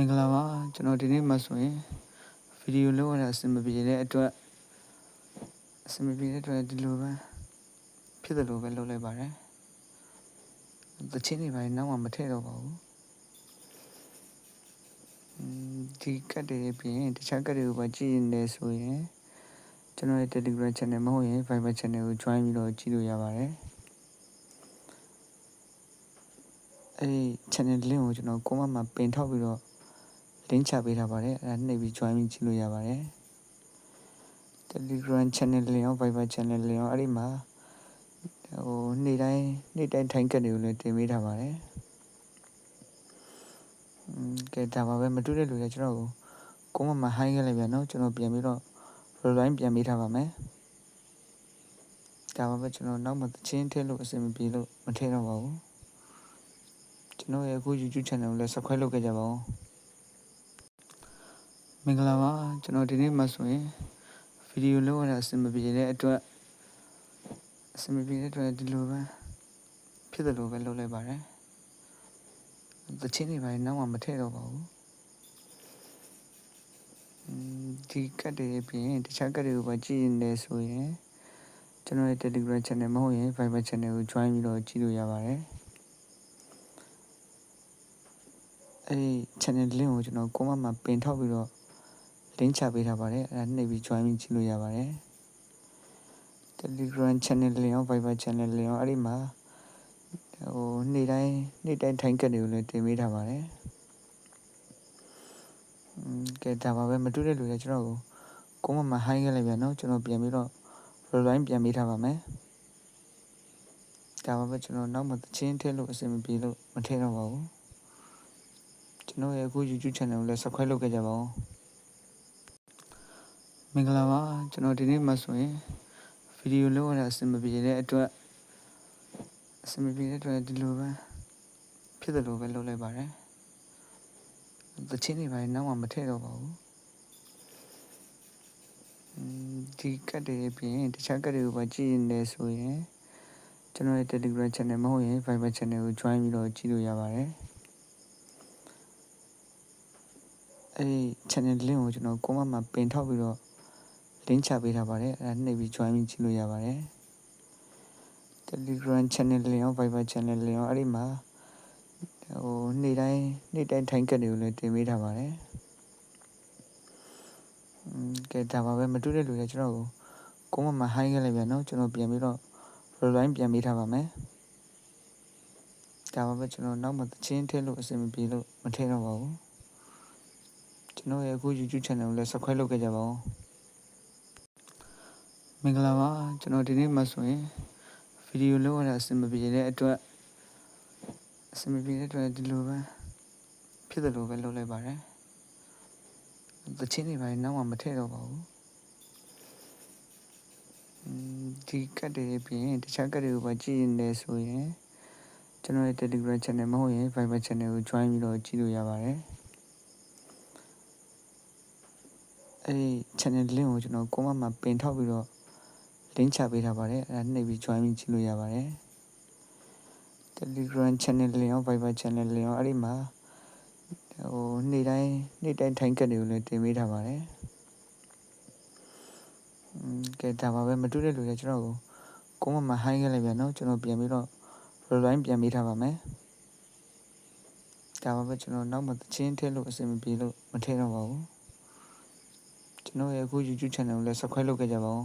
င်္ဂလာပါကျွန်တော်ဒီနေ့မှဆိုရင်ဗီဒီယိုလုပ်ရတာအဆင်မပြေတဲ့အတွက်အဆင်မပြေတဲ့အတွက်ဒီလိုပဲဖြစ်တယ်လို့ပဲလုပ်လိုက်ပါတယ်တချင်းတွေပါနောက်မှမထည့်တော့ပါဘူးอืมဒီကတ်တွေပြင်တခြားကတ်တွေကိုပါကြည့်နေဆိုရင်ကျွန်တော်ရဲ့ Telegram channel မဟုတ်ရင် Viber channel ကို join ပြီးတော့ကြည့်လို့ရပါတယ်အဲဒီ channel link ကိုကျွန်တော် comment မှာပင်ထောက်ပြီးတော့ link ချပေးထားပါတယ်အဲဒါနှိပ်ပြီး join ပြီးကြည့်လို့ရပါတယ် Telegram channel လေးရော Viber channel လေးရောအဲ့ဒီမှာဟိုနေ့တိုင်းနေ့တိုင်းထိုင်ကတ်တွေကိုလည်းတင်ပေးထားပါတယ်อืมကဲဒါပါပဲမတူတဲ့လူတွေကျွန်တော်ကိုကိုမမဟိုင်းခဲ့လိုက်ပြန်เนาะကျွန်တော်ပြန်ပြီးတော့ rewind ပြန်ပေးထားပါမယ်ဒါပါပဲကျွန်တော်နောက်မှသချင်းထည့်လို့အဆင်မပြေလို့မထည့်တော့ပါဘူးကျွန်တော်ရဲ့အခု YouTube channel ကိုလည်း subscribe လုပ်ခဲ့ကြပါဦး မင်္ဂလာပါကျွန်တော်ဒီနေ့မှဆိုရင်ဗီဒီယိုလုပ်ရတာအဆင်မပြေတဲ့အတွက်အဆင်မပြေတဲ့အတွက်ဒီလိုပဲဖြစ်တယ်လို့ပဲလုပ်လိုက်ပါတယ်သချင်းတွေပါနောက်မှမထည့်တော့ပါဘူးอืมဒီကတ်တွေပြင်တခြားကတ်တွေကိုပါကြည့်နေဆိုရင်ကျွန်တော်ရဲ့ Telegram channel မဟုတ်ရင် Viber channel ကို join ပြီးတော့ကြည့်လို့ရပါတယ်အဲဒီ channel link ကိုကျွန်တော် comment မှာပင်ထောက်ပြီးတော့ တင်ချပေးထားပါတယ်အဲ့ဒါနှိပ်ပြီး join ကြည့်လို့ရပါတယ် Telegram channel လင်ရော Viber channel လင်ရောအဲ့ဒီမှာဟိုနေ့တိုင်းနေ့တိုင်းထိုင်းကက်တွေကိုလည်းတင်ပေးထားပါတယ်ကဲဒါပါပဲမတူတဲ့လူတွေကျွန်တော်ကိုကိုမမဟိုင်းခဲ့လိုက်ပြန်နော်ကျွန်တော်ပြန်ပြီးတော့ reline ပြန်ပေးထားပါမယ်ဒါပါပဲကျွန်တော်နောက်မှသချင်းထည့်လို့အဆင်မပြေလို့မထည့်တော့ပါဘူးကျွန်တော်ရဲ့အခု YouTube channel ကိုလည်း subscribe လုပ်ခဲ့ကြပါဦး မင်္ဂလာပါကျွန်တော်ဒီနေ့မှဆိုရင်ဗီဒီယိုလုပ်ရတာအဆင်မပြေတဲ့အတွက်အဆင်မပြေတဲ့အတွက်ဒီလိုပဲဖြစ်တယ်လို့ပဲလုပ်လိုက်ပါတယ်သချင်းတွေပါနောက်မှမထည့်တော့ပါဘူးอืมဒီကတ်တွေပြင်တခြားကတ်တွေကိုပါကြည့်နေဆိုရင်ကျွန်တော်ရဲ့ Telegram channel မဟုတ်ရင် Viber channel ကို join ပြီးတော့ကြည့်လို့ရပါတယ်အဲဒီ channel link ကိုကျွန်တော် comment မှာပင်ထောက်ပြီးတော့ link ချပေးထားပါတယ်အဲဒါနှိပ်ပြီး join ပြီးကြည့်လို့ရပါတယ် Telegram channel လေးရော Viber channel လေးရောအဲ့ဒီမှာဟိုနေ့တိုင်းနေ့တိုင်းထိုင်ကတ်တွေကိုလည်းတင်ပေးထားပါတယ်อืมကဲဒါပါပဲမတူတဲ့လူတွေကျွန်တော်ကိုကိုမမဟိုင်းခဲ့လိုက်ပြန်เนาะကျွန်တော်ပြန်ပြီးတော့ rewind ပြန်ပေးထားပါမယ်ဒါပါပဲကျွန်တော်နောက်မှသချင်းထည့်လို့အဆင်မပြေလို့မထည့်တော့ပါဘူးကျွန်တော်ရဲ့အခု YouTube channel ကိုလည်း subscribe လုပ်ခဲ့ကြပါဦး မင်္ဂလာပါကျွန်တော်ဒီနေ့မှဆိုရင်ဗီဒီယိုလုပ်ရတာအဆင်မပြေတဲ့အတွက်အဆင်မပြေတဲ့အတွက်ဒီလိုပဲဖြစ်တယ်လို့ပဲလုပ်လိုက်ပါတယ်သချင်းတွေပါနောက်မှမထည့်တော့ပါဘူးอืมဒီကတ်တွေပြင်တခြားကတ်တွေကိုပါကြည့်နေဆိုရင်ကျွန်တော်ရဲ့ Telegram channel မဟုတ်ရင် Viber channel ကို join ပြီးတော့ကြည့်လို့ရပါတယ်အဲဒီ channel link ကိုကျွန်တော် comment မှာပင်ထောက်ပြီးတော့ link ချပေးထားပါတယ်အဲဒါနှိပ်ပြီး join ပြီးကြည့်လို့ရပါတယ် Telegram channel လေးရော Viber channel လေးရောအဲ့ဒီမှာဟိုနေ့တိုင်းနေ့တိုင်းထိုင်ကတ်တွေကိုလည်းတင်ပေးထားပါတယ်อืมကဲဒါပါပဲမတူတဲ့လူတွေကျွန်တော်ကိုကိုမမဟိုင်းခဲ့လိုက်ပြန်เนาะကျွန်တော်ပြန်ပြီးတော့ rewind ပြန်ပေးထားပါမယ်ဒါပါပဲကျွန်တော်နောက်မှသချင်းထည့်လို့အဆင်မပြေလို့မထည့်တော့ပါဘူးကျွန်တော်ရဲ့အခု YouTube channel ကိုလည်း subscribe လုပ်ခဲ့ကြပါဦး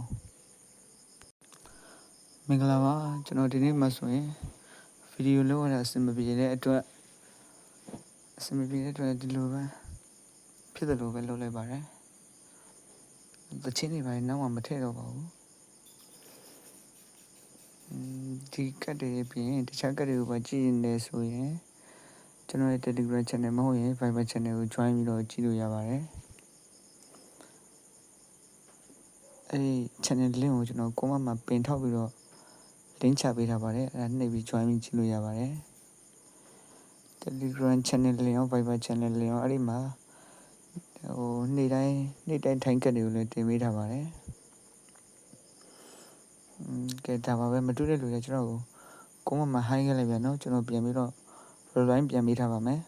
မင်္ဂလာပါကျွန်တော်ဒီနေ့မှဆိုရင်ဗီဒီယိုလုပ်ရတာအဆင်မပြေတဲ့အတွက်အဆင်မပြေတဲ့အတွက်ဒီလိုပဲဖြစ်တယ်လို့ပဲလုပ်လိုက်ပါတယ်သချင်းတွေပါနောက်မှမထည့်တော့ပါဘူးอืมဒီကတ်တွေပြင်တခြားကတ်တွေကိုပါကြည့်နေဆိုရင်ကျွန်တော်ရဲ့ Telegram channel မဟုတ်ရင် Viber channel ကို join ပြီးတော့ကြည့်လို့ရပါတယ်အဲဒီ channel link ကိုကျွန်တော် comment မှာပင်ထောက်ပြီးတော့ link ချပေးထားပါတယ်အဲ့ဒါနှိပ်ပြီး join ပြီးကြည့်လို့ရပါတယ် Telegram channel လင်ရော Viber channel လင်ရောအဲ့ဒီမှာဟိုနေ့တိုင်းနေ့တိုင်းထိုင်းကက်တွေကိုလည်းတင်ပေးထားပါတယ်อืมကဲဒါပါပဲမတူတဲ့လူတွေကျွန်တော်ကိုကိုမမဟိုင်းခဲ့လိုက်ပြန်နော်ကျွန်တော်ပြန်ပြီးတော့ rewind ပြန်ပေးထားပါမယ်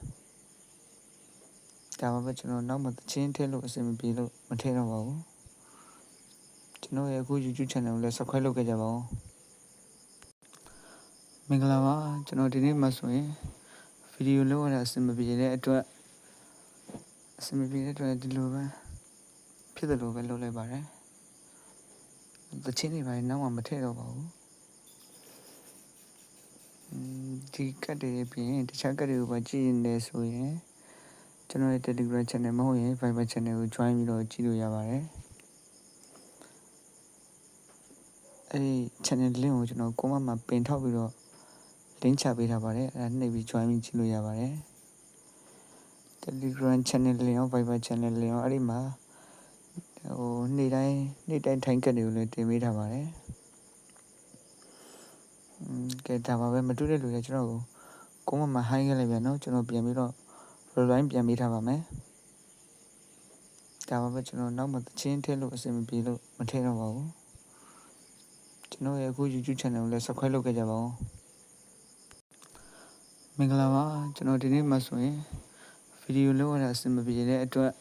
ဒါပါပဲကျွန်တော်နောက်မှသချင်းထည့်လို့အဆင်မပြေလို့မထည့်တော့ပါဘူးကျွန်တော်ရဲ့အခု YouTube channel ကိုလည်း subscribe လုပ်ခဲ့ကြပါဦး မင်္ဂလာပါကျွန်တော်ဒီနေ့မှဆိုရင်ဗီဒီယိုလုပ်ရတာအဆင်မပြေတဲ့အတွက်အဆင်မပြေတဲ့အတွက်ဒီလိုပဲဖြစ်တယ်လို့ပဲလုပ်လိုက်ပါတယ်သချင်းတွေပိုင်းနောက်မှမထည့်တော့ပါဘူးဒီကတ်တွေပြင်တခြားကတ်တွေကိုပါကြည့်နေဆိုရင်ကျွန်တော်ရဲ့ Telegram channel မဟုတ်ရင် Viber channel ကို join ပြီးတော့ကြည့်လို့ရပါတယ်အဲဒီ channel link ကိုကျွန်တော်ကိုမမှာပင်ထောက်ပြီးတော့ link ချပေးထားပါတယ်အဲ့ဒါနှိပ်ပြီး join ပြီးကြည့်လို့ရပါတယ် Telegram channel လင်ရော Viber channel လင်ရောအဲ့ဒီမှာဟိုနေ့တိုင်းနေ့တိုင်းထိုင်းကက်တွေကိုလည်းတင်ပေးထားပါတယ်อืมကဲဒါပါပဲမတွေ့တဲ့လူတွေကျွန်တော်ကိုကိုမမဟိုင်းခဲ့လိုက်ပြန်နော်ကျွန်တော်ပြန်ပြီးတော့ rewind ပြန်ပေးထားပါမယ်ဒါပါပဲကျွန်တော်နောက်မှသချင်းထည့်လို့အဆင်မပြေလို့မထည့်တော့ပါဘူးကျွန်တော်ရဲ့အခု YouTube channel ကိုလည်း subscribe လုပ်ခဲ့ကြပါဦး မင်္ဂလာပါကျွန်တော်ဒီနေ့မှဆိုရင်ဗီဒီယိုလုပ်ရတာအဆင်မပြေတဲ့အတွက်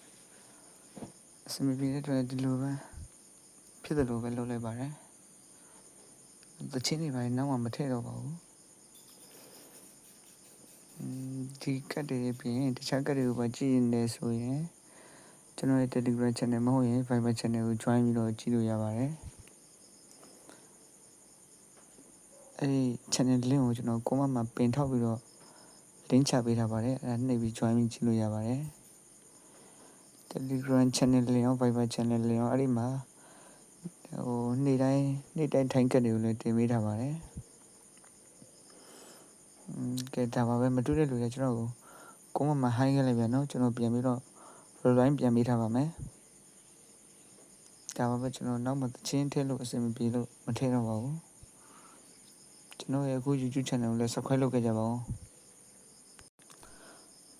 အဆင်မပြေတဲ့အတွက်ဒီလိုပဲဖြစ်တယ်လို့ပဲလုပ်လိုက်ပါတယ်သချင်းတွေပိုင်းနောက်မှမထည့်တော့ပါဘူးဒီကတ်တွေပြင်တခြားကတ်တွေကိုပါကြည့်နေဆိုရင်ကျွန်တော်ရဲ့ Telegram channel မဟုတ်ရင် Viber channel ကို join ပြီးတော့ကြည့်လို့ရပါတယ်အဲဒီ channel link ကိုကျွန်တော်ကိုမမှာပင်ထောက်ပြီးတော့ link ချပေးထားပါတယ်အဲဒါနှိပ်ပြီး join ပြီးကြည့်လို့ရပါတယ် Telegram channel လင်ရော Viber channel လင်ရောအဲ့ဒီမှာဟိုနေ့တိုင်းနေ့တိုင်းထိုင်ကတ်တွေကိုလည်းတင်ပေးထားပါတယ်อืมကဲဒါပါပဲမတူတဲ့လူတွေကျွန်တော်ကိုကိုမမှာ high ခဲ့လိုက်ပြန်เนาะကျွန်တော်ပြန်ပြီးတော့ rewind ပြန်ပေးထားပါမယ်ဒါပါပဲကျွန်တော်နောက်မှသချင်းထည့်လို့အဆင်မပြေလို့မထည့်တော့ပါဘူးကျွန်တော်ရဲ့အခု YouTube channel ကိုလည်း subscribe လုပ်ခဲ့ကြပါဦး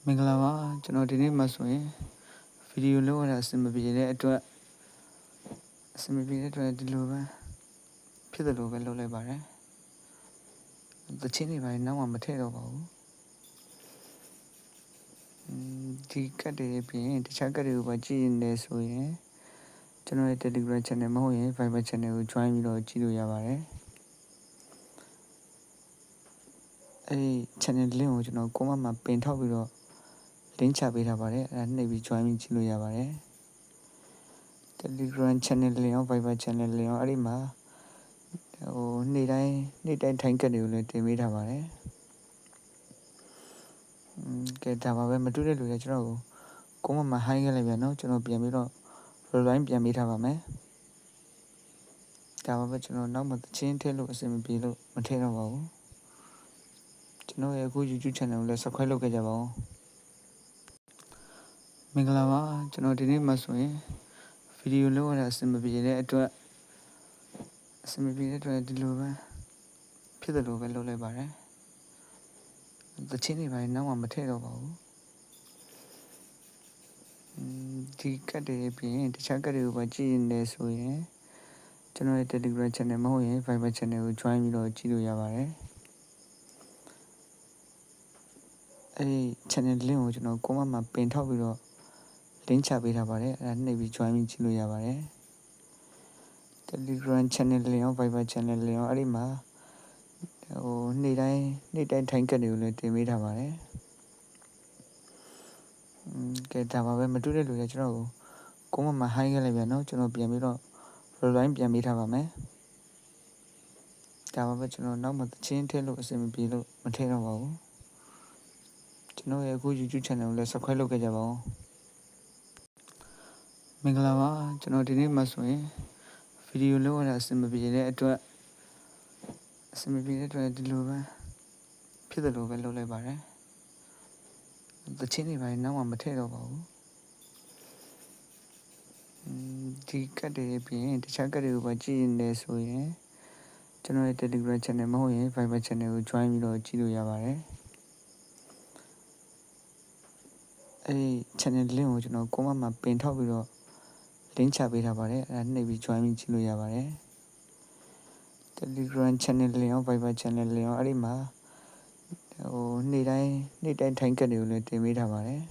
မင်္ဂလာပါကျွန်တော်ဒီနေ့မှဆိုရင်ဗီဒီယိုလုပ်ရတာအဆင်မပြေတဲ့အတွက်အဆင်မပြေတဲ့အတွက်ဒီလိုပဲဖြစ်တယ်လို့ပဲလုပ်လိုက်ပါတယ်သချင်းတွေပိုင်းနောက်မှမထည့်တော့ပါဘူးဒီကတ်တွေပြင်တခြားကတ်တွေကိုပါကြည့်နေဆိုရင်ကျွန်တော်ရဲ့ Telegram channel မဟုတ်ရင် Viber channel ကို join ပြီးတော့ကြည့်လို့ရပါတယ်အဲဒီ channel link ကိုကျွန်တော်ကိုမမှာပင်ထောက်ပြီးတော့ link ချပေးထားပါတယ်အဲဒါနှိပ်ပြီး join ပြီးကြည့်လို့ရပါတယ် Telegram channel လင်ရော Viber channel လင်ရောအဲ့ဒီမှာဟိုနေ့တိုင်းနေ့တိုင်းထိုင်ကတ်တွေကိုလည်းတင်ပေးထားပါတယ်อืมကဲဒါပါပဲမတူတဲ့လူတွေကျွန်တော်ကိုကိုမမှာ high ခဲ့လိုက်ပြန်เนาะကျွန်တော်ပြန်ပြီးတော့ rewind ပြန်ပေးထားပါမယ်ဒါပါပဲကျွန်တော်နောက်မှသချင်းထည့်လို့အဆင်မပြေလို့မထည့်တော့ပါဘူးကျွန်တော်ရဲ့အခု YouTube channel ကိုလည်း subscribe လုပ်ခဲ့ကြပါဦး မင်္ဂလာပါကျွန်တော်ဒီနေ့မှဆိုရင်ဗီဒီယိုလုပ်ရတာအဆင်မပြေတဲ့အတွက်အဆင်မပြေတဲ့အတွက်ဒီလိုပဲဖြစ်တယ်လို့ပဲလုပ်လိုက်ပါတယ်သချင်းတွေပိုင်းနောက်မှမထည့်တော့ပါဘူးဒီကတ်တွေပြင်တခြားကတ်တွေကိုပါကြည့်နေဆိုရင်ကျွန်တော်ရဲ့ Telegram channel မဟုတ်ရင် Viber channel ကို join ပြီးတော့ကြည့်လို့ရပါတယ်အဲဒီ channel link ကိုကျွန်တော်ကိုမမှာပင်ထောက်ပြီးတော့ link ချပေးထားပါတယ်အဲဒါနှိပ်ပြီး join ပြီးကြည့်လို့ရပါတယ် Telegram channel လင်ရော Viber channel လင်ရောအဲ့ဒီမှာဟိုနေ့တိုင်းနေ့တိုင်းထိုင်ကတ်တွေကိုလည်းတင်ပေးထားပါတယ်อืมကဲဒါပါပဲမတူတဲ့လူတွေကျွန်တော်ကိုကိုမမှာ high ခဲ့လိုက်ပြန်เนาะကျွန်တော်ပြန်ပြီးတော့ rewind ပြန်ပေးထားပါမယ်ဒါပါပဲကျွန်တော်နောက်မှသချင်းထည့်လို့အဆင်မပြေလို့မထည့်တော့ပါဘူးကျွန်တော်ရဲ့အခု YouTube channel ကိုလည်း subscribe လုပ်ခဲ့ကြပါဦး မင်္ဂလာပါကျွန်တော်ဒီနေ့မှဆိုရင်ဗီဒီယိုလုပ်ရတာအဆင်မပြေတဲ့အတွက်အဆင်မပြေတဲ့အတွက်ဒီလိုပဲဖြစ်တယ်လို့ပဲလုပ်လိုက်ပါတယ်သချင်းတွေပိုင်းနောက်မှမထည့်တော့ပါဘူးဒီကတ်တွေပြင်တခြားကတ်တွေကိုပါကြည့်နေဆိုရင်ကျွန်တော်ရဲ့ Telegram channel မဟုတ်ရင် Viber channel ကို join ပြီးတော့ကြည့်လို့ရပါတယ်အဲဒီ channel link ကိုကျွန်တော်ကိုမမှာပင်ထောက်ပြီးတော့ link ချပေးထားပါတယ်အဲဒါနှိပ်ပြီး join ပြီးကြည့်လို့ရပါတယ် Telegram channel လင်ရော Viber channel လင်ရောအဲ့ဒီမှာဟိုနေ့တိုင်းနေ့တိုင်းထိုင်ကတ်တွေကိုလည်းတင်ပေးထားပါတယ်